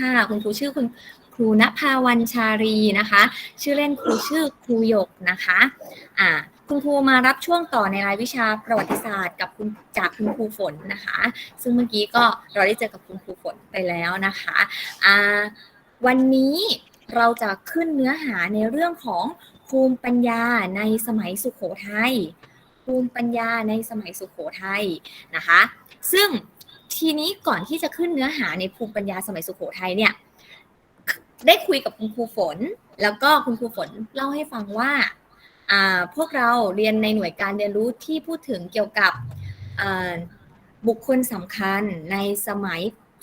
ค่ะ คุณครูชื่อคุณครูณภาวันชารีนะคะ ชื่อเล่นครูชื่อครูหยกนะคะอ่าคุณครูมารับช่วงต่อในรายวิชาประวัติศาสตร์ กับคุณจากคุณครูฝนนะคะ ซึ่งเมื่อกี้ก็เราได้เจอกับคุณครูฝนไปแล้วนะคะอ่าวันนี้เราจะขึ้นเนื้อหาในเรื่องของภูมิปัญญาในสมัยสุขโขทัยภูมิปัญญาในสมัยสุขโขทัยนะคะ ซึ่ง ทีนี้ก่อนที่จะขึ้นเนื้อหาในภูมิปัญญาสมัยสุขโขทัยเนี่ย ได้คุยกับคุณครูฝน แล้วก็คุณครูฝนเล่าให้ฟังว่าพวกเราเรียนในหน่วยการเรียนรู้ที่พูดถึงเกี่ยวกับบุคคลสำคัญในสมัย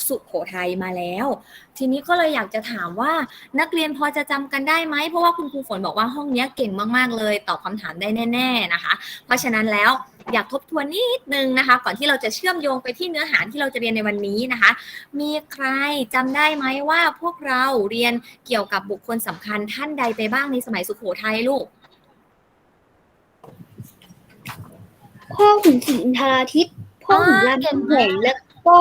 สุขโขทัยมาแล้ว ทีนี้ก็เลยอยากจะถามว่านักเรียนพอจะจำกันได้ไหม เพราะว่าคุณครูฝนบอกว่าห้องเนี้ยเก่งมาก ๆ เลย ตอบคำถามได้แน่ ๆ นะคะ เพราะฉะนั้นแล้ว อยากทบทวนนิดนึงนะคะ ก่อนที่เราจะเชื่อมโยงไปที่เนื้อหาที่เราจะเรียนในวันนี้นะคะ มีใครจำได้ไหมว่าพวกเราเรียนเกี่ยวกับบุคคลสำคัญท่านใดไปบ้างในสมัยสุโขทัยลูกพ่อขุนศรีอินทราทิตย์พ่อขุนรามคำแหงแล้วก็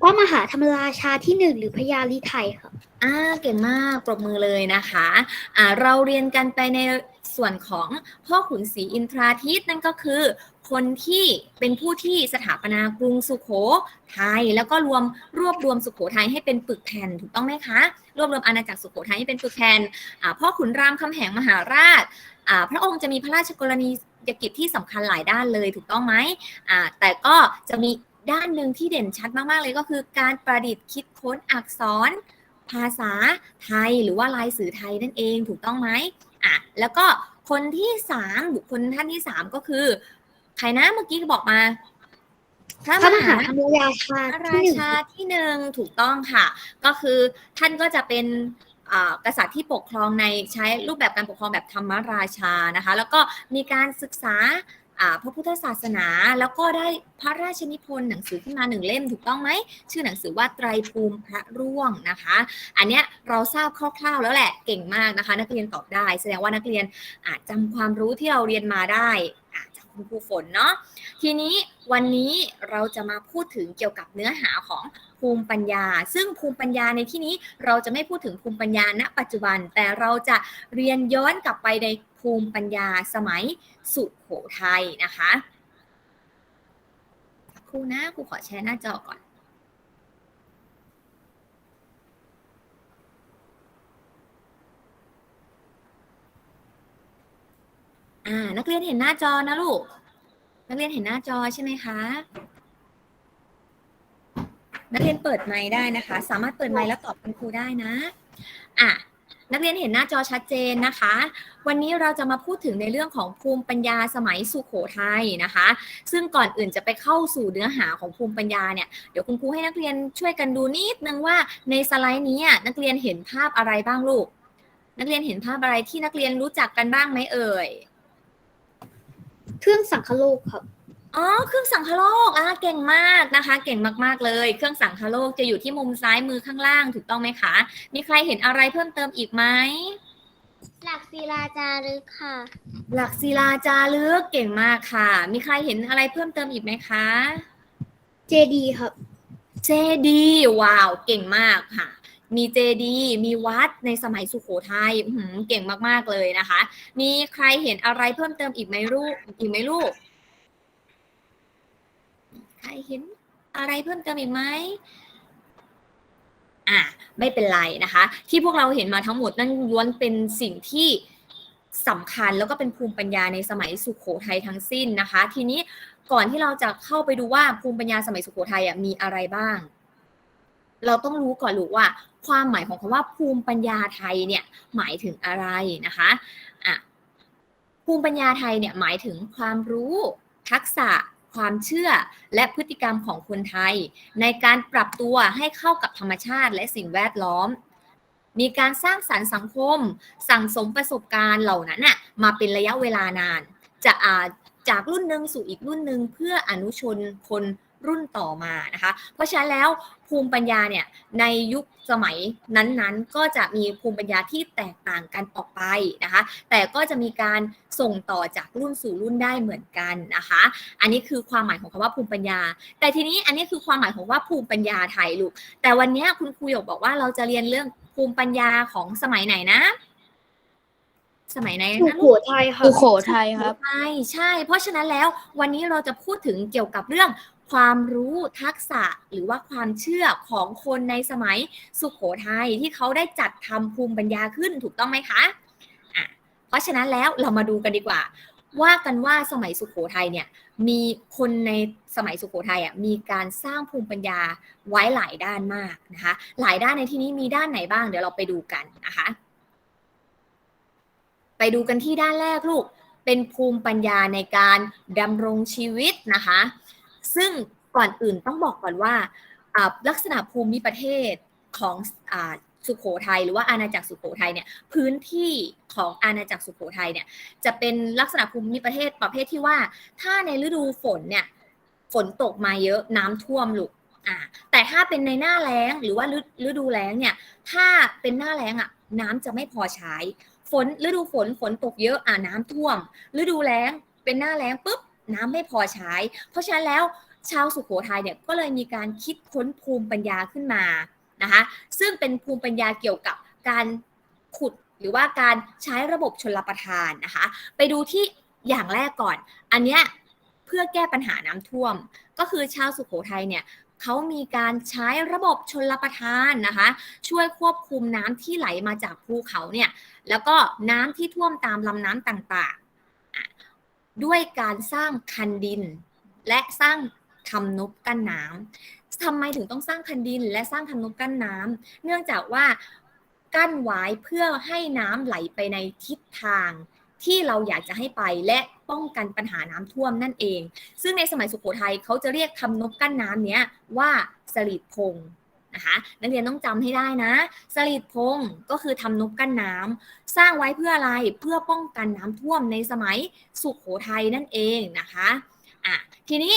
พระมหาธรรมราชาที่หนึ่งหรือพญาลีไทยค่ะอ่าเก่งมากปรบมือเลยนะคะอ่าเราเรียนกันไปใน ส่วนของพ่อขุนศรีอินทราทิตนั่นก็คือ คนที่เป็นผู้ที่สถาปนากรุงสุโขทัยแล้วก็รวมรวบรวมสุโขทัยให้เป็นปึกแผ่นถูกต้องไหมคะ รวบรวมอาณาจักรสุโขทัยให้เป็นปึกแผ่นพ่อขุนรามคำแหงมหาราชพระองค์จะมีพระราชกรณียกิจที่สำคัญหลายด้านเลยถูกต้องไหมแต่ก็จะมีด้านหนึ่งที่เด่นชัดมาก ๆ เลยก็คือการประดิษฐ์คิดค้นอักษร ภาษาไทย หรือว่าลายสื่อไทยนั่นเองถูกต้องไหม อะแล้วก็คนที่สามบุคคลท่านที่สามก็คือใครนะเมื่อกี้บอกมาพระพระมมหาหาธรรมราชาพระที่ราหนึ่งชาที่หนึ่งถูกต้องค่ะ ก็คือท่านก็จะเป็นอ่ากษัตริย์ที่ปกครองในใช้รูปแบบการปกครองแบบธรรมราชานะคะ แล้วก็มีการศึกษาอ่า พระพุทธศาสนา แล้วก็ได้พระราชนิพนธ์หนังสือขึ้นมาหนึ่งเล่มถูกต้องไหม ชื่อหนังสือว่าไตรภูมิพระร่วงนะคะ อันเนี้ยเราทราบคร่าวๆแล้วแหละเก่งมากนะคะ นักเรียนตอบได้ แสดงว่านักเรียนอาจจำความรู้ที่เราเรียนมาได้จากคุณครูฝนเนาะทีนี้วันนี้เราจะมาพูดถึงเกี่ยวกับเนื้อหาของภูมิปัญญา ซึ่งภูมิปัญญาในที่นี้เราจะไม่พูดถึงภูมิปัญญาณปัจจุบัน แต่เราจะเรียนย้อนกลับไปใน ภูมิปัญญาสมัยสุโขทัยนะคะครูนะครูขอแชร์หน้าจอก่อนอ่านักเรียนเห็นหน้าจอนะลูก นักเรียนเห็นหน้าจอใช่ไหมคะ นักเรียนเปิดไมค์ได้นะคะ สามารถเปิดไมค์แล้วตอบคุณครูได้นะ อะ นักเรียนเห็นหน้าจอชัดเจนนะคะ วันนี้เราจะมาพูดถึงในเรื่องของภูมิปัญญาสมัยสุโขทัยนะคะ ซึ่งก่อนอื่นจะไปเข้าสู่เนื้อหาของภูมิปัญญาเนี่ย เดี๋ยวคุณครูให้นักเรียนช่วยกันดูนิดนึงว่าในสไลด์นี้นักเรียนเห็นภาพอะไรบ้างลูก นักเรียนเห็นภาพอะไรที่นักเรียนรู้จักกันบ้างไหมเอ่ย เครื่องสังคโลกครับ อ๋อ เครื่องสังคโลกอะเก่งมากนะคะ เก่งมากๆเลย เครื่องสังคโลกจะอยู่ที่มุมซ้ายมือข้างล่างถูกต้องไหมคะ มีใครเห็นอะไรเพิ่มเติมอีกไหม หลักศิลาจารึกค่ะ หลักศิลาจารึกเก่งมากค่ะ มีใครเห็นอะไรเพิ่มเติมอีกไหมคะ เจดีครับ เจดีว้าว เก่งมากค่ะ มีเจดีมีวัดในสมัยสุโขทัยอื้อหือเก่งมากๆเลยนะคะ มีใครเห็นอะไรเพิ่มเติมอีกไหมลูกอีกไหมลูก ใครเห็นอะไรเพิ่มเติมอีกไหมอะไม่เป็นไรนะคะ ที่พวกเราเห็นมาทั้งหมดนั่นล้วนเป็นสิ่งที่สำคัญแล้วก็เป็นภูมิปัญญาในสมัยสุโขทัยทั้งสิ้นนะคะ ทีนี้ก่อนที่เราจะเข้าไปดูว่าภูมิปัญญาสมัยสุโขทัยมีอะไรบ้าง เราต้องรู้ก่อนรู้ว่า ความหมายของคำว่าภูมิปัญญาไทยเนี่ยหมายถึงอะไรนะคะอะภูมิปัญญาไทยเนี่ยหมายถึงความรู้ทักษะ ความเชื่อและพฤติกรรมของคนไทย ในการปรับตัวให้เข้ากับธรรมชาติและสิ่งแวดล้อม มีการสร้างสรรค์สังคม สั่งสมประสบการณ์เหล่านั้นน่ะมาเป็นระยะเวลานาน จะอาจากรุ่นหนึ่งสู่อีกรุ่นหนึ่งเพื่ออนุชนคน รุ่นต่อมานะคะ เพราะฉะนั้นแล้วภูมิปัญญาเนี่ยในยุคสมัยนั้นๆ ก็จะมีภูมิปัญญาที่แตกต่างกันออกไปนะคะ แต่ก็จะมีการส่งต่อจากรุ่นสู่รุ่นได้เหมือนกันนะคะ อันนี้คือความหมายของคำว่าภูมิปัญญา แต่ทีนี้อันนี้คือความหมายของว่าภูมิปัญญาไทยลูก แต่วันนี้คุณครูหยกบอกว่าเราจะเรียนเรื่องภูมิปัญญาของสมัยไหนนะสมัยไหนสุนะโขลูกทัยค่ะสุโขทัยครับใช่ใช่ เพราะฉะนั้นแล้ววันนี้เราจะพูดถึงเกี่ยวกับเรื่อง ความรู้ทักษะหรือว่าความเชื่อของคนในสมัยสุโขทัยที่เขาได้จัดทำภูมิปัญญาขึ้นถูกต้องไหมคะะเพราะฉะนั้นแล้วเรามาดูกันดีกว่า ว่ากันว่าสมัยสุโขทัยเนี่ยมีคนในสมัยสุโขทัยอะมีการสร้างภูมิปัญญาไว้หลายด้านมากนะคะหลายด้านในที่นี้มีด้านไหนบ้างเดี๋ยวเราไปดูกันนะคะไปดูกันที่ด้านแรกลูกเป็นภูมิปัญญาในการดำรงชีวิตนะคะ ซึ่งก่อนอื่นต้องบอกก่อนว่าลักษณะภูมิประเทศของอสุโขทัยหรือว่าอาณาจักรสุโขทัยเนี่ยพื้นที่ของอาณาจักรสุโขทัยเนี่ยจะเป็นลักษณะภูมิประเทศประเภทที่ว่า ถ้าในฤดูฝนเนี่ยฝนตกมาเยอะน้ำท่วมลูกอ่าแต่ถ้าเป็นในหน้าแล้งหรือว่าฤดูแล้งเนี่ยถ้าเป็นหน้าแล้งอะน้ำจะไม่พอใช้ ฝนฤดูฝนฝนตกเยอะอ่าน้ำท่วม ฤดูแล้งเป็นหน้าแล้งปุ๊บ น้ำไม่พอใช้ เพราะฉะนั้นแล้วชาวสุโขทัยเนี่ยก็เลยมีการคิดค้นภูมิปัญญาขึ้นมานะคะซึ่งเป็นภูมิปัญญาเกี่ยวกับการขุดหรือว่าการใช้ระบบชลประทานนะคะไปดูที่อย่างแรกก่อน อันเนี้ยเพื่อแก้ปัญหาน้ำท่วม ก็คือชาวสุโขทัยเนี่ยเขามีการใช้ระบบชลประทานนะคะ ช่วยควบคุมน้ำที่ไหลมาจากภูเขาเนี่ยแล้วก็น้ำที่ท่วมตามลำน้ำต่างๆ ด้วยการสร้างคันดิน และสร้างทำนุบกั้นน้ำทำไมถึงต้องสร้างคันดิน และสร้างทำนุบกั้นน้ำเนื่องจากว่ากั้นไว้เพื่อให้น้ำไหลไปในทิศทางที่เราอยากจะให้ไปและป้องกันปัญหาน้ำท่วมนั่นเอง ซึ่งในสมัยสุโขทัยเขาจะเรียกทำนบกั้นน้ำเนี้ยว่าสลีดพง นะคะนักเรียนต้องจำให้ได้นะสลีดพงก็คือทำนบกั้นน้ำสร้างไว้เพื่ออะไรเพื่อป้องกันน้ำท่วมในสมัยสุขโขทัยนั่นเองนะคะอะทีนี้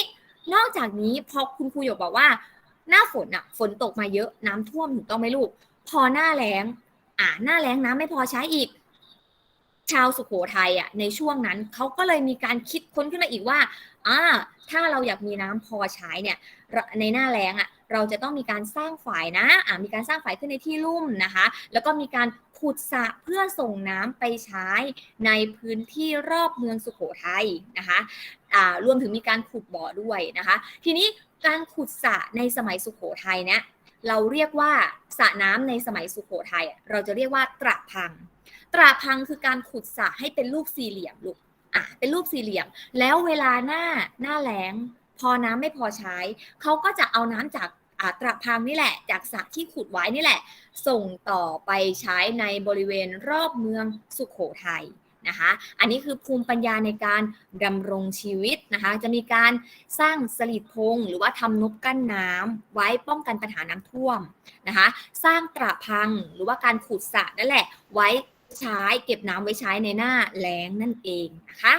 นอกจากนี้พอคุณครูหยกบอกว่า หน้าฝนอะฝนตกมาเยอะน้ำท่วมถูกต้องไหมลูก พอหน้าแล้งอะหน้าแล้งน้ำไม่พอใช้อีก ชาวสุโขทัยอะในช่วงนั้นเขาก็เลยมีการคิดค้นขึ้นมาอีกว่าอ่าถ้าเราอยากมีน้ำพอใช้เนี่ยในหน้าแล้งอะ เราจะต้องมีการสร้างฝายนะอ่ามีการสร้างฝายขึ้นในที่ลุ่มนะคะ แล้วก็มีการขุดสระเพื่อส่งน้ำไปใช้ในพื้นที่รอบเมืองสุโขทัยนะคะรวมถึงมีการขุดบ่อด้วยนะคะ ทีนี้การขุดสระในสมัยสุโขทัยเนี่ยเราเรียกว่าสระน้ำในสมัยสุโขทัยเราจะเรียกว่าตระพัง ตระพังคือการขุดสระให้เป็นรูปสี่เหลี่ยมลูกอะเป็นรูปสี่เหลี่ยม แล้วเวลาหน้าหน้าแล้ง พอน้ำไม่พอใช้เขาก็จะเอาน้ำจากอาตระพังนี่แหละ จากสระที่ขุดไว้นี่แหละ ส่งต่อไปใช้ในบริเวณรอบเมืองสุขโขทัยนะคะ อันนี้คือภูมิปัญญาในการดำรงชีวิตนะคะ จะมีการสร้างสลีดพงหรือว่าทำนบกั้นน้ำไว้ป้องกันปัญหาน้ำท่วมนะคะ สร้างตระพังหรือว่าการขุดสระนั่นแหละ ไว้ใช้เก็บน้ำไว้ใช้ในหน้าแล้งนั่นเองนะคะ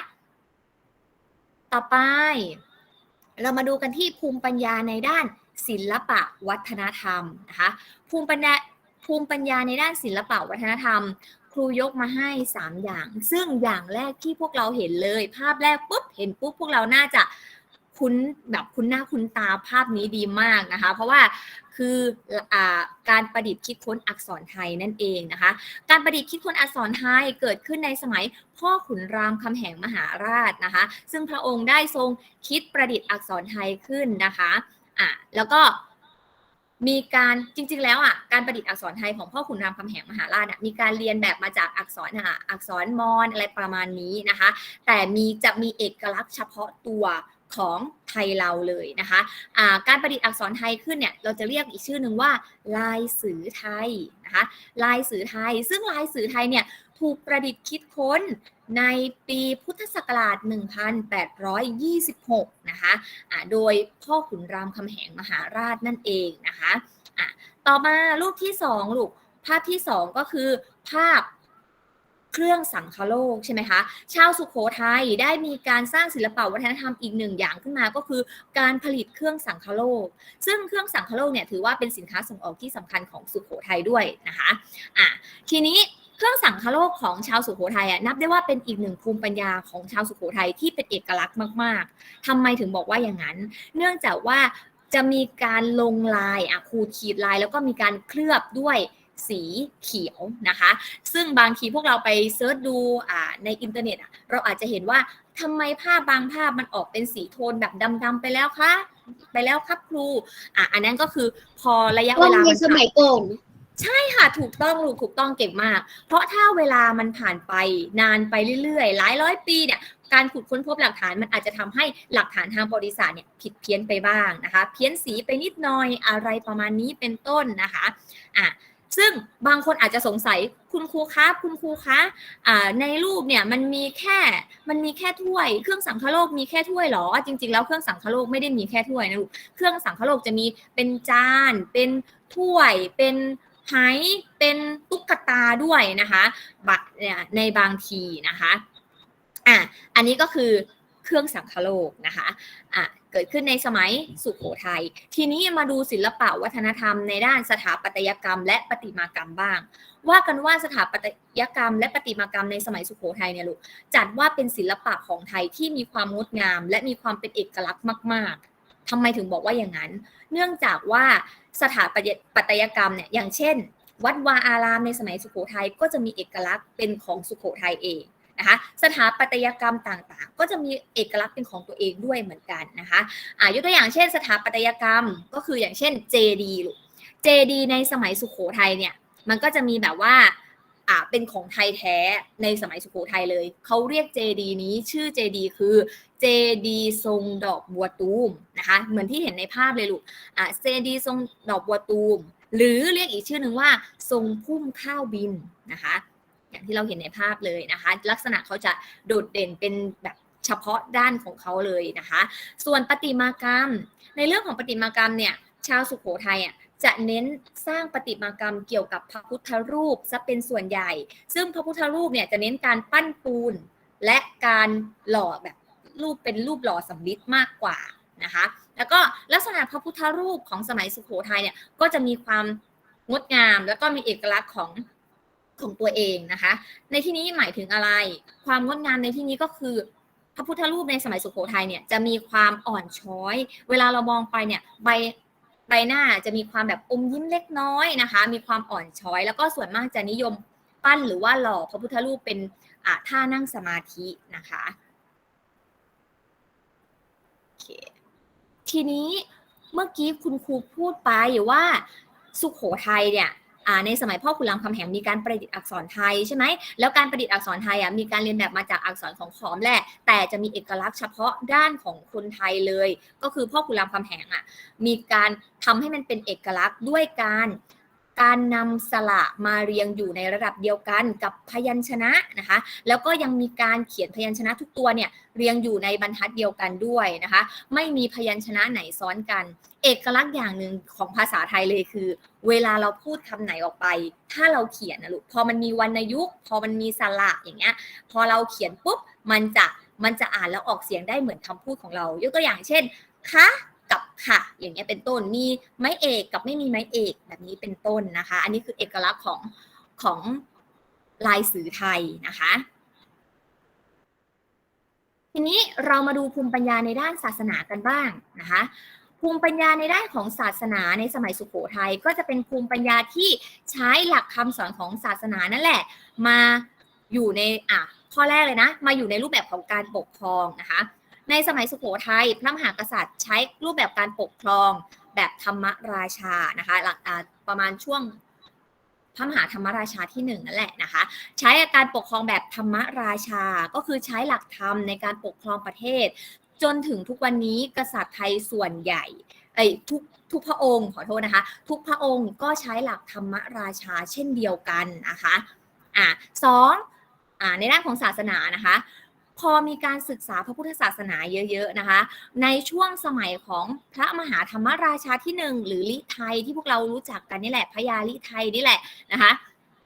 ต่อไป เรามาดูกันที่ภูมิปัญญาในด้านศิลปะวัฒนธรรมนะคะภูมิปัญญาภูมิปัญญาในด้านศิลปะวัฒนธรรม ครูยกมาให้ 3 อย่าง ซึ่งอย่างแรกที่พวกเราเห็นเลย ภาพแรกปุ๊บเห็นปุ๊บพวกเราน่าจะคุ้นแบบคุ้นหน้าคุ้นตาภาพนี้ดีมากนะคะ เพราะว่า คืออการประดิษฐ์คิดค้นอักษรไทยนั่นเองนะคะ การประดิษฐ์คิดค้นอักษรไทยเกิดขึ้นในสมัยพ่อขุนรามคำแหงมหาราชนะคะ ซึ่งพระองค์ได้ทรงคิดประดิษฐ์อักษรไทยขึ้นนะคะอะแล้วก็มีการจริงๆ แล้วอะการประดิษฐ์อักษรไทยของพ่อขุนรามคำแหงมหาราชมีการเรียนแบบมาจากอักษรอะอักษรมอญอะไรประมาณนี้นะคะ แต่มีจะมีเอกลักษณ์เฉพาะตัว ของไทยเราเลยนะคะอ่าการประดิษฐ์อักษรไทยขึ้นเนี่ยเราจะเรียกอีกชื่อหนึ่งว่า ลายสือไทยนะคะลายสือไทย ซึ่งลายสือไทยเนี่ยถูกประดิษฐ์คิดค้นในปีพุทธศักราช 1826 นะคะะโดยพ่อขุนรามคำแหงมหาราชนั่นเองนะคะะต่อมารูปที่ 2 ลูก ภาพที่ 2 ก็คือภาพ เครื่องสังคโลกใช่ไหมคะ ชาวสุโขทัยได้มีการสร้างศิลปะวัฒนธรรมอีกหนึ่งอย่างขึ้นมาก็คือ การผลิตเครื่องสังคโลก ซึ่งเครื่องสังคโลกเนี่ยถือว่าเป็นสินค้าส่งออกที่สำคัญของสุโขทัยด้วยนะคะอะทีนี้เครื่องสังคโลกของชาวสุโขทัยอะนับได้ว่าเป็นอีกหนึ่งภูมิปัญญาของชาวสุโขทัยที่เป็นเอกลักษณ์มาก ๆทำไมถึงบอกว่าอย่างนั้น เนื่องจากว่าจะมีการลงลายอะขูดขีดลายแล้วก็มีการเคลือบด้วย สีเขียวนะคะ ซึ่งบางทีพวกเราไปเซิร์ชดูอ่าในอินเทอร์เน็ตอะเราอาจจะเห็นว่าทำไมภาพบางภาพมันออกเป็นสีโทนแบบดำๆไปแล้วคะไปแล้วครับครูอะอันนั้นก็คือพอระยะโรเวงลาเรียมันนสมัยก่อนใช่ค่ะ ถูกต้องลูกถูกต้องเก่งมาก เพราะถ้าเวลามันผ่านไปนานไปเรื่อยๆ หลายร้อยปีเนี่ยการขุดค้นพบหลักฐานมันอาจจะทำให้หลักฐานทางประวัติศาสตร์เนี่ยผิดเพี้ยนไปบ้างนะคะ เพี้ยนสีไปนิดหน่อยอะไรประมาณนี้เป็นต้นนะคะอะ ซึ่งบางคนอาจจะสงสัยคุณครูคะคุณครูคะในรูปเนี่ยมันมีแค่มันมีแค่ถ้วย เครื่องสังคโลกมีแค่ถ้วยเหรอ จริง ๆ แล้วเครื่องสังคโลกไม่ได้มีแค่ถ้วยนะลูกเครื่องสังคโลกจะมีเป็นจาน เป็นถ้วยเป็นไหเป็นตุ๊กตาด้วยนะคะบัตรเนี่ยในบางทีนะคะอะอันนี้ก็คือเครื่องสังคโลกนะคะอะ เกิดขึ้นในสมัยสุโขทัย ทีนี้มาดูศิลปะวัฒนธรรมในด้านสถาปัตยกรรม และประติมากรรมบ้าง ว่ากันว่าสถาปัตยกรรม และประติมากรรมในสมัยสุโขทัยเนี่ยลูกจัดว่าเป็นศิลปะของไทยที่มีความงดงาม และมีความเป็นเอกลักษณ์มาก ๆทำไมถึงบอกว่าอย่างนั้น เนื่องจากว่าสถาปัตยกรรมเนี่ยอย่างเช่น วัดวาอารามในสมัยสุโขทัยก็จะมีเอกลักษณ์เป็นของสุโขทัยเอง นะคะสถาปัตยกรรมต่างๆ ก็จะมีเอกลักษณ์เป็นของตัวเองด้วยเหมือนกันนะคะอ่ายกตัวอย่างเช่น สถาปัตยกรรมก็คืออย่างเช่นเจดีลูกเจดีในสมัยสุโขทัยเนี่ยมันก็จะมีแบบว่าอ่าเป็นของไทยแท้ในสมัยสุโขทัยเลย เขาเรียกเจดีนี้ชื่อเจดีคือเจดีทรงดอกบัวตูมนะคะ เหมือนที่เห็นในภาพเลยลูกอ่าเจดีทรงดอกบัวตูม หรือเรียกอีกชื่อหนึ่งว่า ทรงพุ่มข้าวบินนะคะ อย่างที่เราเห็นในภาพเลยนะคะ ลักษณะเขาจะโดดเด่นเป็นแบบเฉพาะด้านของเขาเลยนะคะ ส่วนประติมากรรม ในเรื่องของประติมากรรมเนี่ยชาวสุโขทัยอะจะเน้นสร้างประติมากรรมเกี่ยวกับพระพุทธรูปซะเป็นส่วนใหญ่ ซึ่งพระพุทธรูปเนี่ยจะเน้นการปั้นปูน และการหล่อแบบรูปเป็นรูปหล่อสำริดมากกว่านะคะ แล้วก็ลักษณะพระพุทธรูปของสมัยสุโขทัยเนี่ยก็จะมีความงดงาม แล้วก็มีเอกลักษณ์ของ ของตัวเองนะคะ ในที่นี้หมายถึงอะไร ความงดงามในที่นี้ก็คือ พระพุทธรูปในสมัยสุโขทัยเนี่ยจะมีความอ่อนช้อย เวลาเรามองไปเนี่ยใบใบหน้าจะมีความแบบอมยิ้มเล็กน้อยนะคะ มีความอ่อนช้อย แล้วก็ส่วนมากจะนิยมปั้นหรือว่าหล่อพระพุทธรูปเป็นท่านั่งสมาธินะคะโอเคทีนี้เมื่อกี้คุณครูพูดไปว่าสุขโขทัยเนี่ย ในสมัยพ่อขุนรามคำแหงมีการประดิษฐ์อักษรไทยใช่ไหมแล้วการประดิษฐ์อักษรไทยอะมีการเรียนแบบมาจากอักษรของขอมแหละแต่จะมีเอกลักษณ์เฉพาะด้านของคนไทยเลย ก็คือพ่อขุนรามคำแหงอะมีการทำให้มันเป็นเอกลักษณ์ด้วยการ การนำสระมาเรียงอยู่ในระดับเดียวกันกับพยัญชนะนะคะ แล้วก็ยังมีการเขียนพยัญชนะทุกตัวเนี่ยเรียงอยู่ในบรรทัดเดียวกันด้วยนะคะ ไม่มีพยัญชนะไหนซ้อนกัน เอกลักษณ์อย่างหนึ่งของภาษาไทยเลยคือ เวลาเราพูดคำไหนออกไป ถ้าเราเขียนนะลูกพอมันมีวรรณยุกต์พอมันมีสระอย่างเงี้ย พอเราเขียนปุ๊บมันจะมันจะอ่านแล้วออกเสียงได้เหมือนคำพูดของเรา ยกตัวอย่างเช่นคะ กับค่ะ อย่างเงี้ยเป็นต้นมีไม้เอกกับไม่มีไม้เอกแบบนี้เป็นต้นนะคะ อันนี้คือเอกลักษณ์ของของลายสื่อไทยนะคะ ทีนี้เรามาดูภูมิปัญญาในด้านศาสนากันบ้างนะคะภูมิปัญญาในด้านของศาสนาในสมัยสุโขทัยก็จะเป็นภูมิปัญญาที่ใช้หลักคำสอนของศาสนานั่นแหละ มาอยู่ในอะข้อแรกเลยนะ มาอยู่ในรูปแบบของการปกครองนะคะ ในสมัยสุโขทัยพระมหากษัตริย์ใช้รูปแบบการปกครองแบบธรรมราชานะคะหลักประมาณช่วงพระมหาธรรมราชาที่หนึ่งนั่นแหละนะคะ ใช้การปกครองแบบธรรมราชา ก็คือใช้หลักธรรมในการปกครองประเทศ จนถึงทุกวันนี้กษัตริย์ไทยส่วนใหญ่ไอ้ทุกทุกพระองค์ขอโทษนะคะ ทุกพระองค์ก็ใช้หลักธรรมราชาเช่นเดียวกันนะคะอะสองอ่าในด้านของศาสนานะคะ พอมีการศึกษาพระพุทธศาสนาเยอะๆนะคะ ในช่วงสมัยของพระมหาธรรมราชาที่หนึ่งหรือลิไทยที่พวกเรารู้จักกันนี่แหละพระยาลิไทยนี่แหละนะคะ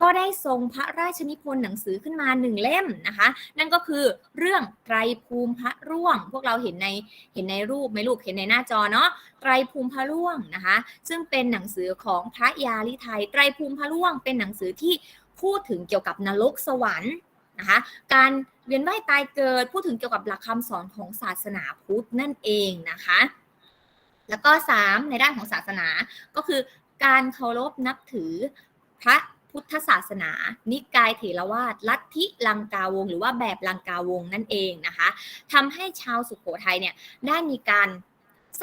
ก็ได้ทรงพระราชนิพนธ์หนังสือขึ้นมาหนึ่งเล่มนะคะ นั่นก็คือเรื่องไตรภูมิพระร่วง พวกเราเห็นในเห็นในรูปไหมลูกเห็นในหน้าจอเนาะไตรภูมิพระร่วงนะคะ ซึ่งเป็นหนังสือของพระยาลิไทยไตรภูมิพระร่วง เป็นหนังสือที่พูดถึงเกี่ยวกับนรกสวรรค์ นะคะ การเวียนว่ายตายเกิด พูดถึงเกี่ยวกับหลักคำสอนของศาสนาพุทธนั่นเองนะคะ แล้วก็สามในด้านของศาสนาก็คือการเคารพนับถือพระพุทธศาสนา นิกายเถรวาทลัทธิลังกาวง หรือว่าแบบลังกาวงนั่นเองนะคะทำให้ชาวสุโขทัยเนี่ยได้มีการ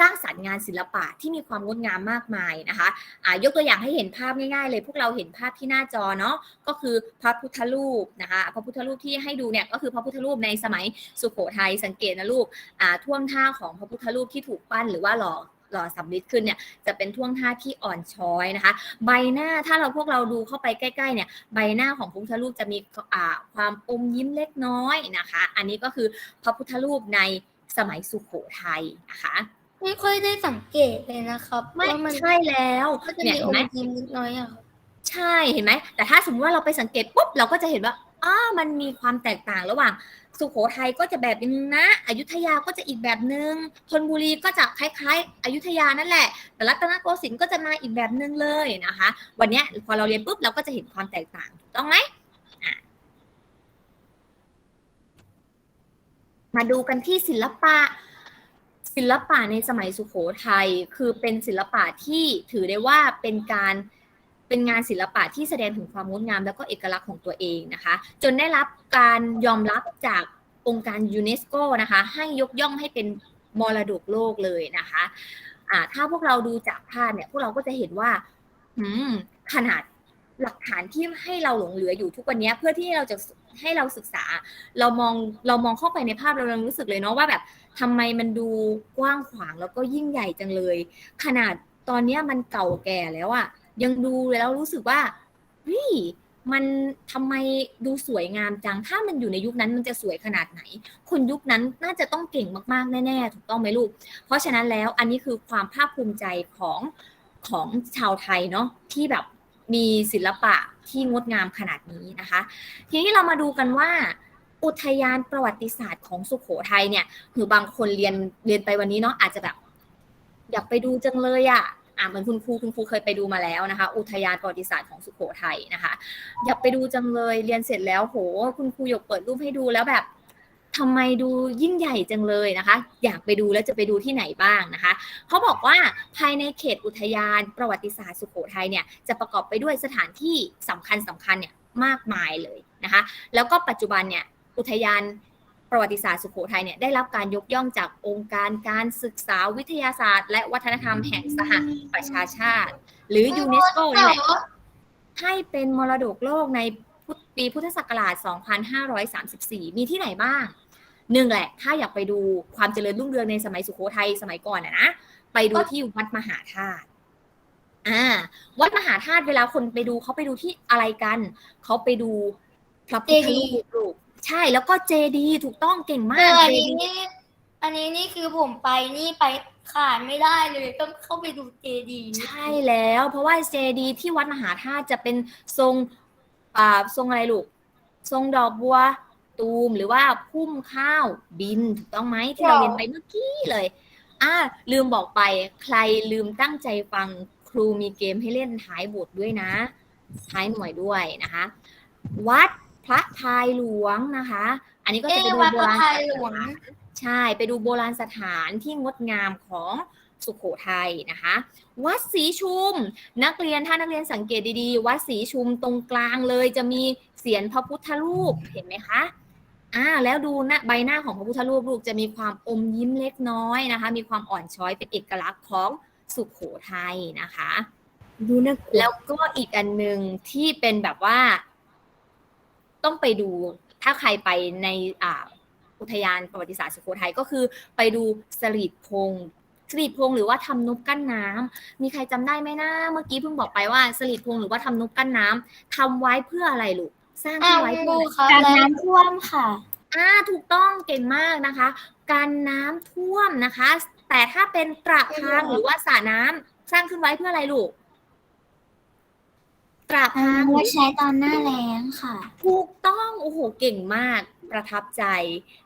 สร้างสรรค์งานศิลปะที่มีความงดงามมากมายนะคะะยกตัวอย่างให้เห็นภาพง่ายๆเลย พวกเราเห็นภาพที่หน้าจอเนาะก็คือพระพุทธรูปนะคะพระพุทธรูปที่ให้ดูเนี่ยก็คือพระพุทธรูปในสมัยสุโขทัยสังเกตนะลูกท่วงท่าของพระพุทธรูปที่ถูกปั้นหรือว่าหล่อหล่อสำริดขึ้นเนี่ยจะเป็นท่วงท่าที่อ่อนช้อยนะคะ ใบหน้าถ้าเราพวกเราดูเข้าไปใกล้ๆเนี่ยใบหน้าของพระพุทธรูปจะมีความอมยิ้มเล็กน้อยนะคะ อันนี้ก็คือพระพุทธรูปในสมัยสุโขทัยนะคะ ไม่ค่อยได้สังเกตเลยนะครับไม่ว่ามันใช่แล้วก็จะเนี่ยมีเห็อนไหมมยิ้มนิดน้อยอะครับใช่เห็นไหมแต่ถ้าสมมติว่าเราไปสังเกตปุ๊บเราก็จะเห็นว่าอ้ามันมีความแตกต่างระหว่าง สุโขทัยก็จะแบบนึงนะ อยุธยาก็จะอีกแบบนึงธนบุรีก็จะคล้ายๆ อยุธยานั่นแหละ แต่รัตนโกสินทร์ก็จะมาอีกแบบนึงเลยนะคะ วันเนี้ยพอเราเรียนปุ๊บเราก็จะเห็นความแตกต่างถูกต้องไหมอะมาดูกันที่ศิลปะ ศิลปะในสมัยสุโขทัยคือเป็นศิลปะที่ถือได้ว่าเป็นการเป็นงานศิลปะที่แสดงถึงความงดงาม แล้วก็เอกลักษณ์ของตัวเองนะคะ จนได้รับการยอมรับจากองค์การยูเนสโกนะคะให้ยกย่องให้เป็นมรดกโลกเลยนะคะอ่าถ้าพวกเราดูจากภาพเนี่ยพวกเราก็จะเห็นว่าขนาด หลักฐานที่ให้เราหลงเหลืออยู่ทุกวันนี้เพื่อที่เราจะให้เราศึกษา เรามองเรามองเข้าไปในภาพเราเรารู้สึกเลยเนาะว่าแบบทำไมมันดูกว้างขวางแล้วก็ยิ่งใหญ่จังเลย ขนาดตอนเนี้ยมันเก่าแก่แล้วอะยังดูแล้วรู้สึกว่าเฮ้ยมันทำไมดูสวยงามจัง ถ้ามันอยู่ในยุคนั้นมันจะสวยขนาดไหน คนยุคนั้นน่าจะต้องเก่งมากๆ แน่ๆ ถูกต้องไหมลูก เพราะฉะนั้นแล้วอันนี้คือความภาคภูมิใจของของชาวไทยเนาะที่แบบ มีศิลปะที่งดงามขนาดนี้นะคะ ทีนี้เรามาดูกันว่า อุทยานประวัติศาสตร์ของสุโขทัยเนี่ยคือบางคนเรียนเรียนไปวันนี้เนาะอาจจะแบบ อยากไปดูจังเลยอะอะเหมือนคุณครูคุณครูเคยไปดูมาแล้วนะคะ อุทยานประวัติศาสตร์ของสุโขทัยนะคะ อยากไปดูจังเลยเรียนเสร็จแล้วโห คุณครูหยกเปิดรูปให้ดูแล้วแบบ ทำไมดูยิ่งใหญ่จังเลยนะคะ อยากไปดูแล้วจะไปดูที่ไหนบ้างนะคะเขาบอกว่าภายในเขตอุทยานประวัติศาสตร์สุโขทัยเนี่ยจะประกอบไปด้วยสถานที่สำคัญสำคัญเนี่ยมากมายเลยนะคะ แล้วก็ปัจจุบันเนี่ยอุทยานประวัติศาสตร์สุโขทัยเนี่ยได้รับการยกย่องจากองค์การการศึกษาวิทยาศาสตร์ และวัฒนธรรมแห่งสหประชาชาติ หรือยูเนสโกนี่แหละให้เป็นมรดกโลกในพุทธปีพุทธศักราช 2534 มีที่ไหนบ้าง หนึ่งแหละ ถ้าอยากไปดูความเจริญรุ่งเรืองในสมัยสุโขทัยสมัยก่อนนะนะ ไปดูที่วัดมหาธาตุอ่า วัดมหาธาตุเวลาคนไปดูเขาไปดูที่อะไรกัน เขาไปดูพระพุทธรูปลูกใช่แล้วก็เจดีย์ถูกต้องเก่งมาเอกออันเจนี้ดีย์นี่อันนี้นี่คือผมไปนี่ไปขาดไม่ได้เลยต้องเข้าไปดูเจดีย์ใช่แล้ว เพราะว่าเจดีย์ที่วัดมหาธาตุจะเป็นทรงอ่าทรงอะไรลูก ทรงดอกบัว ตูมหรือว่าพุ่มข้าวบินถูกต้องไหมที่เราเรียนไปเมื่อกี้เลยอ่าลืมบอกไปใครลืมตั้งใจฟังครูมีเกมให้เล่นท้ายบทด้วยนะ ท้ายหน่วยด้วยนะคะ วัดพระพายหลวงนะคะ อันนี้ก็เอ๊จะไปดูวัดโบพระราณไทสยหลวงถานใช่ไปดูโบราณสถานที่งดงามของสุขโขทัยนะคะ วัดศรีชุม นักเรียนถ้านักเรียนสังเกตดีๆ วัดศรีชุมตรงกลางเลยจะมีเสียนพระพุทธรูปเห็นไหมคะ อ่าแล้วดูหนะใบหน้าของพระพุทธรูปลูกจะมีความอมยิ้มเล็กน้อยนะคะ มีความอ่อนช้อยเป็นเอกลักษณ์ของสุขโขทัยนะคะดูน่ากลัวแล้วก็อีกอันหนึ่งที่เป็นแบบว่า ต้องไปดูถ้าใครไปในอ่าอุทยานประวัติศาสตร์สุโขทัยก็คือไปดูสลีดพงสลีดพงหรือว่าทำนบกั้นน้ำมีใครจำได้ไหมนะเมื่อกี้เพิ่งบอกไปว่าสลีดพงหรือว่าทำนบกั้นน้ำทำไว้เพื่ออะไรลูก สร้างอ้าขึ้นวไว้คุณเพื่คอรูอะไรครับการแล้วน้ำท่วมค่ะ อ่าถูกต้องเก่งมากนะคะ การน้ำท่วมนะคะ แต่ถ้าเป็นตระฆังหรือว่าสระน้ำสร้างขึ้นไว้เพื่ออะไรลูกตราพังไว้ใช้ตอนหน้าแล้งค่ะ ถูกต้องโอ้โหเก่งมากประทับใจ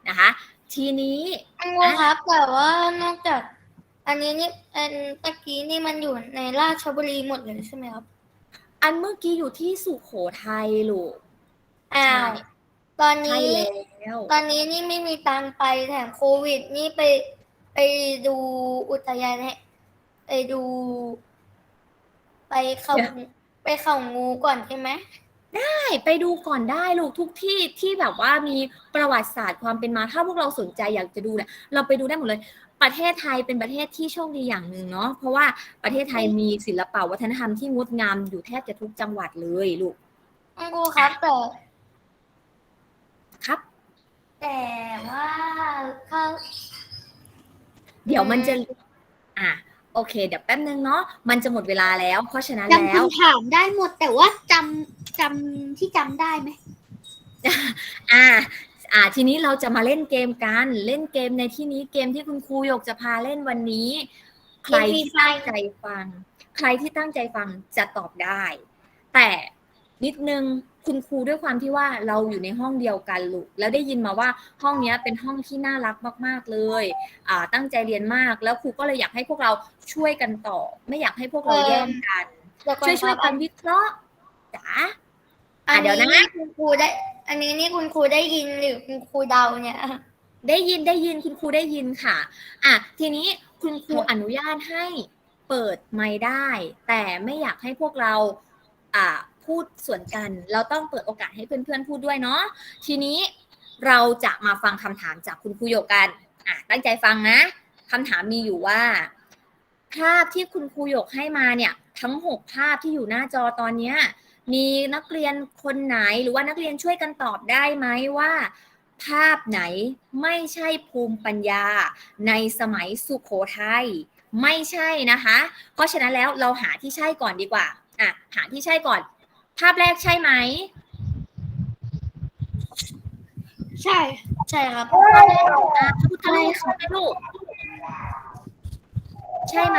นะคะ ทีนี้อันนี้ครับแต่ว่านอกจาก อันนี้นี่อันตะกี้นี่มันอยู่ในราชบุรีหมดเลยใช่ไหมครับ อันเมื่อกี้อยู่ที่สุโขทัยลูก อ้าว ตอนใช่นี้ แล้วตอนนี้นี่ไม่มีตังค์ไปแถมโควิด นี่ไปไปดูอุทยานแห่งไปดู ไปเขาไปเขางูก่อนใช่ไหม ใช่ไปดูก่อนได้ลูกทุกที่ที่แบบว่ามีประวัติศาสตร์ความเป็นมาถ้าพวกเราสนใจอยากจะดูเนี่ยเราไปดูได้หมดเลย ประเทศไทยเป็นประเทศที่โชคดีอย่างหนึ่งเนาะเพราะว่าประเทศไทยมีศิลปะวัฒนธรรมที่งดงามอยู่แทบจะทุกจังหวัดเลยลูก คุณครูครับแต่ ครับ แต่ว่าเขาเดี๋ยวมันจะอะโอเค เดี๋ยวแป๊บนึงเนาะมันจะหมดเวลาแล้ว เพราะฉะนั้นจำแล้วคำถามได้หมดแต่ว่าจำจำที่จำได้ไหมอ่าอ่า ทีนี้เราจะมาเล่นเกมกัน เล่นเกมในที่นี้เกมที่คุณครูหยกจะพาเล่นวันนี้ ใครที่ตั้งใจฟัง ใครที่ตั้งใจฟังจะตอบได้ แต่ นิดนึงคุณครูด้วยความที่ว่าเราอยู่ในห้องเดียวกันลูกแล้วได้ยินมาว่าห้องเนี้ยเป็นห้องที่น่ารักมาก ๆเลยอ่าตั้งใจเรียนมาก แล้วครูก็เลยอยากให้พวกเราช่วยกันต่อ ไม่อยากให้พวกเราแย่งกันเดี๋ยวก่อช่วยช่วยคกัรันบวิเคราะห์จ๋าอัอะเดี๋ยวนะคุณครูได้ อันนี้นี่คุณครูได้ยินหรือคุณครูเดาเนี่ย ได้ยินได้ยินคุณครูได้ยินค่ะ อะทีนี้คุณครูอนุญาตให้เปิดไมค์ได้ แต่ไม่อยากให้พวกเราอ่า พูดส่วนกัน เราต้องเปิดโอกาสให้เพื่อนๆพูดด้วยเนาะทีนี้เราจะมาฟังคำถามจากคุณครูโยกันอะตั้งใจฟังนะคำถามมีอยู่ว่า ภาพที่คุณครูหยกให้มาเนี่ย ทั้งหกภาพที่อยู่หน้าจอตอนเนี้ยมีนักเรียนคนไหนหรือว่านักเรียนช่วยกันตอบได้ไหมว่า ภาพไหนไม่ใช่ภูมิปัญญาในสมัยสุขโขทัยไม่ใช่นะคะ เพราะฉะนั้นแล้วเราหาที่ใช่ก่อนดีกว่าอะหาที่ใช่ก่อนาพแรกใช่ไหม ใช่ ใช่ครับอะพระพุทธรูปใช่ไหมลูก ใช่ไหม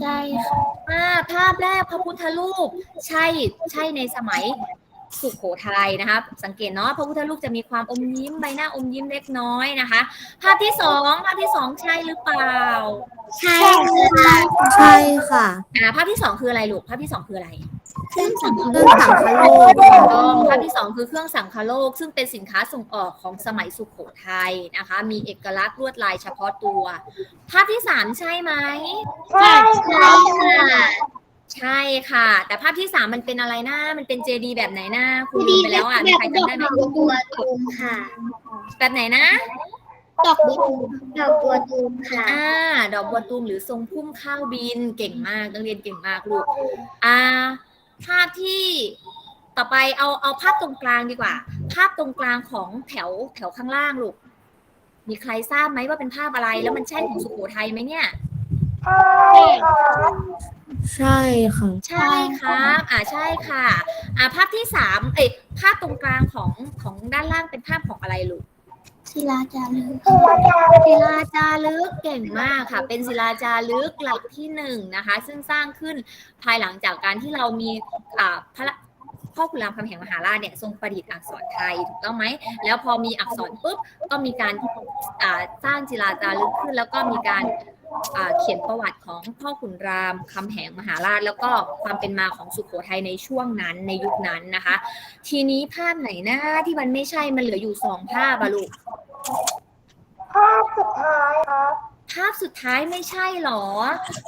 ใช่ค่ะอ่าภาพแรกพระพุทธรูป ใช่ใช่ในสมัยสุขโขทัยนะคะสังเกตเนาะพระพุทธรูปจะมีความอมยิ้มใบหน้าอมยิ้มเล็กน้อยนะคะ ภาพที่สองภาพที่สองใช่หรือเปล่า ใช่ใช่ค่ะ อ่าภาพที่สองคืออะไรลูกภาพที่สองคืออะไร เครื่องสังเครื่องสังคโลกถูค่ะกต้องภาพที่สองคือเครื่องสังคโลก ซึ่งเป็นสินค้าส่งออกของสมัยสุขโขทัยนะคะ มีเอกลักษณ์ลวดลายเฉพาะตัว ภาพที่สามใช่ไหมใช่ใช่ค่ะใช่ค่ะ แต่ภาพที่สามมันเป็นอะไรนะมันเป็นเจดีแบบไหนนะคุณลืมไปแล้วอะมีใครจำได้ไหมตัวตูมค่ะ แบบไหนนะดอกบัวตูมดอกบัวตูมค่ะ อ่า ดอกบัวตูมหรือทรงพุ่มข้าวบิน เก่งมาก นักเรียนเก่งมากลูก อ่า ภาพที่ต่อไปเอาเอาภาพตรงกลางดีกว่า ภาพตรงกลางของแถวแถวข้างล่างลูก มีใครทราบไหมว่าเป็นภาพอะไร แล้วมันใช่ของสุโขทัยไหมเนี่ย ใช่ค่ะใช่ครับอ่าใช่ค่ะ อ่าภาพที่สามเอ้ยภาพตรงกลางของของด้านล่างเป็นภาพของอะไรลูก ศิลาจารึกศิลาจารึกเก่งมากค่ะ เป็นศิลาจารึกหลักที่หนึ่งนะคะ ซึ่งสร้างขึ้นภายหลังจากการที่เรามีพระพ่อขุนรามคำแหงมหาราชเนี่ยทรงประดิษฐ์อักษรไทยถูกต้องไหมแล้วพอมีอักษรปุ๊บก็มีการสร้างศิลาจารึกขึ้น แล้วก็มีการ เขียนประวัติของพ่อขุนรามคำแหงมหาราช แล้วก็ความเป็นมาของสุโขทัยในช่วงนั้นในยุคนั้นนะคะ ทีนี้ภาพไหนนะที่มันไม่ใช่มันเหลืออยู่สองภาพอะลูกภาพสุดท้ายไม่ใช่หรอ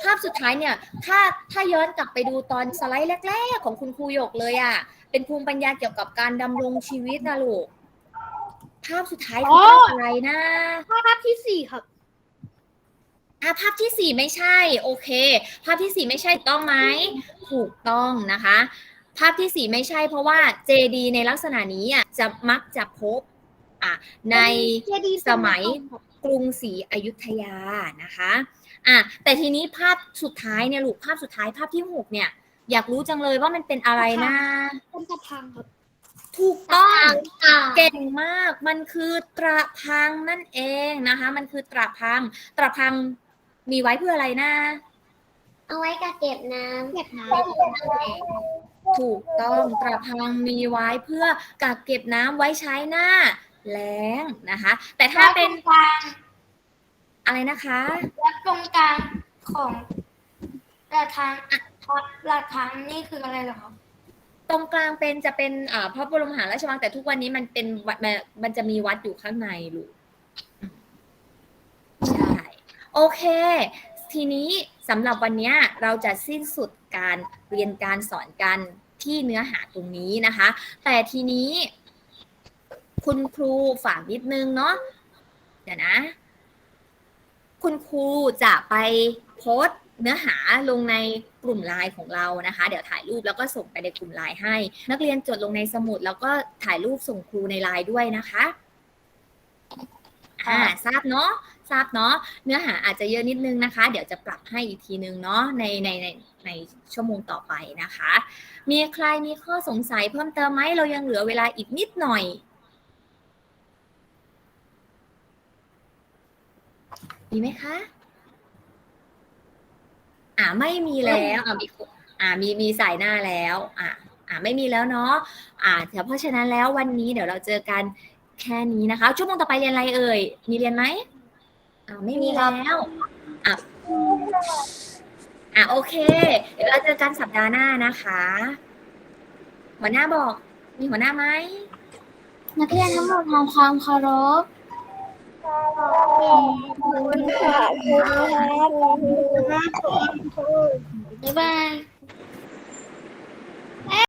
ภาพสุดท้ายเนี่ย ถ้าถ้าย้อนกลับไปดูตอนสไลด์แรก ๆ ของคุณครูหยกเลยอะ่ะ เป็นภูมิปัญญาเกี่ยวกับการดำรงชีวิตนะลูก ภาพสุดท้ายคือภาพอะไรนะ ภาพที่สี่ครับ อะภาพที่สี่ไม่ใช่โอเค ภาพที่สี่ไม่ใช่ถูกต้องไหมถูกต้องนะคะ ภาพที่สี่ไม่ใช่เพราะว่าเจดีในลักษณะนี้อะจะมักจะพบอะในสมัยกรุงศรีอยุธยานะคะอะแต่ทีนี้ภาพสุดท้ายเนี่ยลูกภาพสุดท้ายภาพที่หกเนี่ย อยากรู้จังเลยว่ามันเป็นอะไรนะต้นตะพังครับถูกต้องเก่งมากมันคือตระพังนั่นเองนะคะ มันคือตระพังตระพัง มีไว้เพื่ออะไรนะ เอาไว้กักเก็บน้ำเก็บน้ถูกต้องตระพังมีไว้เพื่อกักเก็บน้ำไว้ใช้หน้า แล้งนะคะ แต่ถ้าเป็นกลางอะไรนะคะและตรงกลางของระฆังอะระฆังนี่คืออะไรเหรอครับตรงกลางเป็นจะเป็นอ่าพระบรมมหาราชวังแต่ทุกวันนี้มันเป็นวัดมันมันจะมีวัดอยู่ข้างในลูกใช่ โอเค ทีนี้สำหรับวันนี้เราจะสิ้นสุดการเรียนการสอนกันที่เนื้อหาตรงนี้นะคะ แต่ทีนี้ คุณครูฝากนิดนึงเนาะเดี๋ยวนะ คุณครูจะไปโพสเนื้อหาลงในกลุ่มไลน์ของเรานะคะ เดี๋ยวถ่ายรูปแล้วก็ส่งไปในกลุ่มไลน์ให้ นักเรียนจดลงในสมุด แล้วก็ถ่ายรูปส่งครูในไลน์ด้วยนะคะ อ่าทราบเนาะ ทราบเนาะเนื้อหาอาจจะเยอะนิดนึงนะคะ เดี๋ยวจะปรับให้อีกทีนึงเนาะในในในในชั่วโมงต่อไปนะคะ มีใครมีข้อสงสัยเพิ่มเติมไหมเรายังเหลือเวลาอีกนิดหน่อยมีไหมคะ อ่าไม่มีแล้วอ่ามีอ่ามีมีสายหน้าแล้ว อ่าอ่าไม่มีแล้วเนาะอ่าเดี๋ยวเพราะฉะนั้นแล้ววันนี้เดี๋ยวเราเจอกันแค่นี้นะคะ ชั่วโมงต่อไปเรียนอะไรเอ่ย มีเรียนไหม อ่าไม่มีแล้วอะอ่าโอเค เดี๋ยวเราเจอกันสัปดาห์หน้านะคะ หัวหน้าบอก มีหัวหน้าไหมนักเรียนทั้งหมดทำความเคารพขอบคุณค่ะบ๊ายบาย